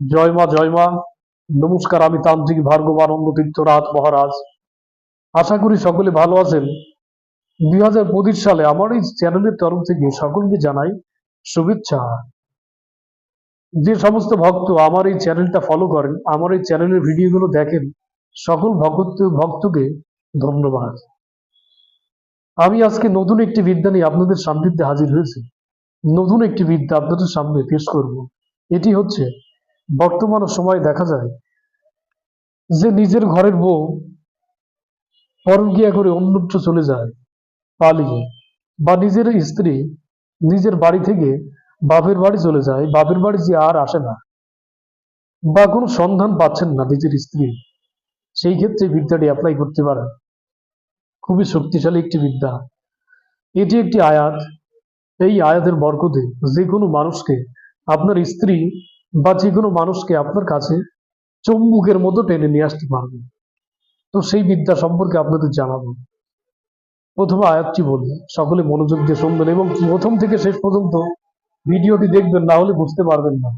জয় মা জয় মা। নমস্কার, আমি তান্ত্রিক ভার্গবানন্দ তীর্থ রাত মহারাজ। আশা করি সকলে ভালো আছেন। দুই হাজার পঁচিশ সালে আমার এই চ্যানেলের তরফ থেকে সকলকে জানাই শুভেচ্ছা। যে সমস্ত ভক্ত আমার এই চ্যানেলটা ফলো করেন, আমার এই চ্যানেলের ভিডিওগুলো দেখেন, সকল ভক্ত, ভক্তকে ধন্যবাদ। আমি আজকে নতুন একটি বিদ্যা নিয়ে আপনাদের সান্নিধ্যে হাজির হয়েছি। নতুন একটি বিদ্যা আপনাদের সামনে পেশ করব। এটি হচ্ছে বর্তমান সময় দেখা যায় যে নিজের ঘরের বউ পরকিয়া করে অন্যত্র চলে যায়, পালিয়ে। বা নিজের স্ত্রী নিজের বাড়ি থেকে বাপের বাড়ি চলে যায়, বাপের বাড়ি যে আর আসে না বা কোনো সন্ধান পাচ্ছেন না নিজের স্ত্রী, সেই ক্ষেত্রে বিদ্যাটি অ্যাপ্লাই করতে পারেন। খুবই শক্তিশালী একটি বিদ্যা। এটি একটি আয়াত। এই আয়াতের বরকতে যে কোনো মানুষকে আপনার স্ত্রী বা যে কোনো মানুষকে আপনার কাছে চম্বুকের মতো টেনে নিয়ে আসতে পারবে তো সেই বিদ্যা সম্পর্কে আপনাদের জানাব। প্রথমে আয়াতটি বলি। সকলে মনোযোগ দিয়ে শুনবেন এবং প্রথম থেকে শেষ পর্যন্ত ভিডিওটি দেখবেন, না হলে বুঝতে পারবেন না।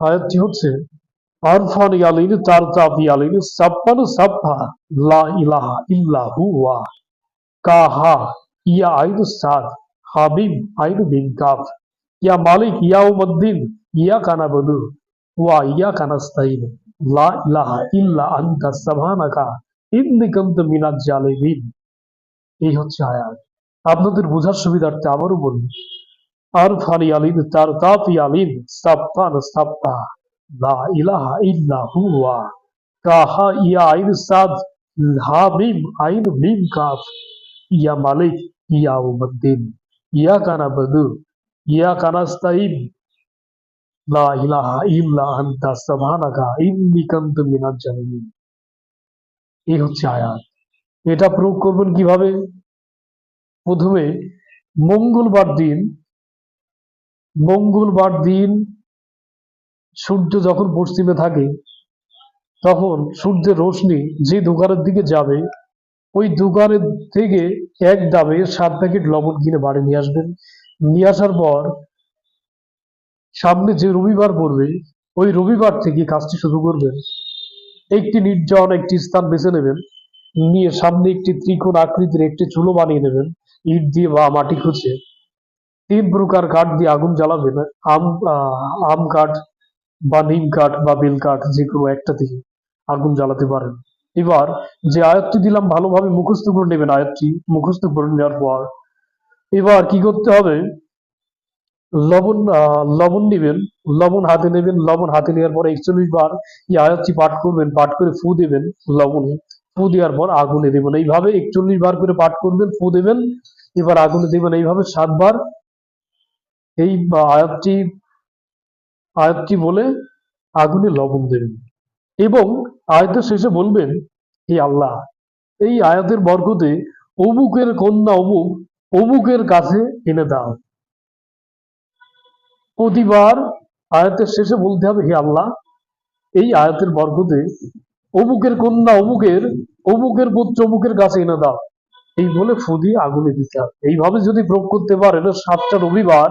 আয়াতটি হচ্ছে, আরফান ইয়ালিন তার তাপ ইয়ালিন সাপ্পান সাপ্পা লা ইলাহা ইল্লা হুয়া কাহা ইয়া আইন সাদ হাবিব আইন বিন কাফ। ইয়া মালিক ইয়াউমদ্দিন ইয়া কানা বদু ওয়া ইয়া কানাস্তাইন লা ইলাহা ইল্লা আনতা সাবহানাকা ইন্নি কুনতু মিনাজ জালিমিন এই হচ্ছে আয়াত আপনাদের বোঝার সুবিধার্থে আবারও বলি আরফানি আলিন তার তাফি আলিন সাপ্পান সাপ্পা লা ইলাহা ইল্লা হুয়া কাহা ইয়া আইন সাদ হা মিম আইন মিম কাফ ইয়া মালিক ইয়া উমদ্দিন ইয়া কানা বদু ইয়া কানাস্তাইন লা ইলাহা ইল্লা আনতা সুবহানাকা কুনতু মিনাজ জালিমিন। এই হচ্ছে আয়াত। এটা প্রয়োগ করবেন কীভাবে? প্রথমে মঙ্গলবার দিন মঙ্গলবার দিন সূর্য যখন পশ্চিমে থাকে, তখন সূর্যের রোশনি যে দোকানের দিকে যাবে, ওই দোকানের থেকে এক দামে সাত প্যাকেট লবণ কিনে বাড়ি নিয়ে আসবেন। নিয়ে আসার পর সামনে যে রবিবার পড়বে, ওই রবিবার থেকে কাজটি শুরু করবেন। একটি নির্জন একটি স্থান বেছে নেবেন, নিয়ে সামনে একটি ত্রিকোণ আকৃতির একটি চুলো বানিয়ে নেবেন, ইট দিয়ে বা মাটি খুঁজে। তিন প্রকার কাঠ দিয়ে আগুন জ্বালাবেন, আম আম কাঠ বা নিম কাঠ বা বেল কাঠ, যে কোনো একটা থেকে আগুন জ্বালাতে পারেন। এবার যে আয়াতটি দিলাম, ভালোভাবে মুখস্থ করে নেবেন আয়াতটি, মুখস্থ করে নেওয়ার পর এবার কি করতে হবে? লবণ লবণ নেবেন, লবণ হাতে নেবেন, লবণ হাতে নেওয়ার পর একচল্লিশ বার এই আয়াতটি পাঠ করবেন, পাঠ করে ফু দেবেন লবণে। ফু দেওয়ার পর আগুনে দেবেন। এইভাবে একচল্লিশ বার করে পাঠ করবেন, ফু দেবেন, এবার আগুনে দেবেন এইভাবে সাতবার এই আয়াতটি আয়াতটি বলে আগুনে লবণ দেবেন। এবং আয়াতের শেষে বলবেন, হে আল্লাহ, এই আয়াতের বরকতে অমুকের কন্যা অমুক অমুকের কাছে এনে দাও। প্রতিবার আয়াতের শেষে বলতে হবে, হে আল্লাহ, এই আয়াতের বরকতে অমুকের কন্যা অমুকের অমুকের পুত্র অমুকের কাছে এনে দাও। এই বলে ফু দিয়ে আগুনে দিতে হবে। এইভাবে যদি প্রয়োগ করতে পারে পারেন সাতটা রবিবার,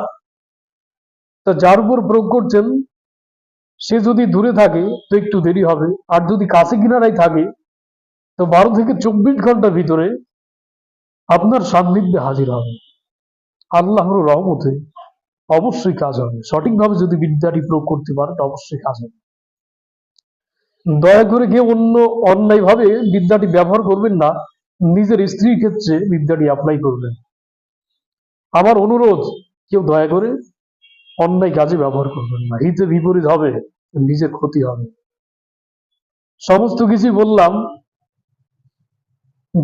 তা যার উপর প্রয়োগ করছেন, সে যদি দূরে থাকে, তো একটু দেরি হবে। আর যদি কাছে কিনারায় থাকে, তো বারো থেকে চব্বিশ ঘণ্টার ভিতরে আপনার সান্নিধ্যে হাজির হবে। আল্লাহর রহমতে অবশ্যই কাজ হবে। সঠিকভাবে যদি বিদ্যাটি প্রয়োগ করতে পারেন অবশ্যই কাজ হবে। দয়া করে কেউ অন্য অন্যায়ভাবে বিদ্যাটি ব্যবহার করবেন না। নিজের স্ত্রীর ক্ষেত্রে বিদ্যাটি অ্যাপ্লাই করবেন। আমার অনুরোধ, কেউ দয়া করে অন্যায় কাজে ব্যবহার করবেন না। হিতে বিপরীত হবে, নিজের ক্ষতি হবে। সমস্ত কিছু বললাম।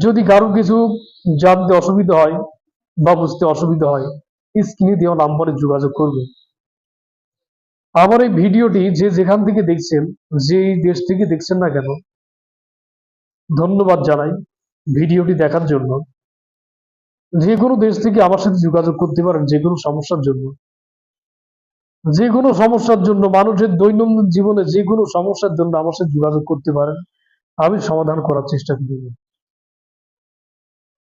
যদি কারও কিছু জানতে অসুবিধা হয় বা বুঝতে অসুবিধা হয় স্ক্রিনে দেওয়া নাম্বারে যোগাযোগ করবে। আমার এই ভিডিওটি যে যেখান থেকে দেখছেন যেই দেশ থেকে দেখছেন না কেন, ধন্যবাদ জানাই ভিডিওটি দেখার জন্য। যে কোনো দেশ থেকে আমার সাথে যোগাযোগ করতে পারেন, যে কোনো সমস্যার জন্য। যে কোনো সমস্যার জন্য, মানুষের দৈনন্দিন জীবনে যে কোনো সমস্যার জন্য আমার সাথে যোগাযোগ করতে পারেন। আমি সমাধান করার চেষ্টা করব।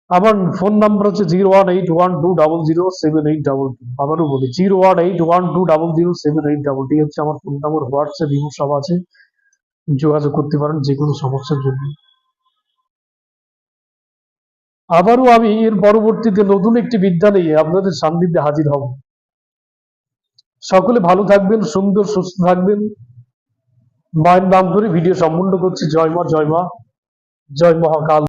আমার ফোন নাম্বার হচ্ছে zero one eight one two double zero seven eight double two. আবারও বলি, zero one eight one two double zero seven eight double two. হচ্ছে আমার ফোন নাম্বার, হোয়াটসঅ্যাপ, ইমো সব আছে। যোগাযোগ করতে পারেন যে কোনো সমস্যার জন্য। আবারও আমি এর পরবর্তীতে নতুন একটি বিদ্যা নিয়ে আপনাদের সান্নিধ্যে হাজির হব। সকলে ভালো থাকবেন, সুন্দর, সুস্থ থাকবেন। মায়ের নাম করে ভিডিও সম্পূর্ণ করছি। জয় মা জয় মা, জয় মহাকাল।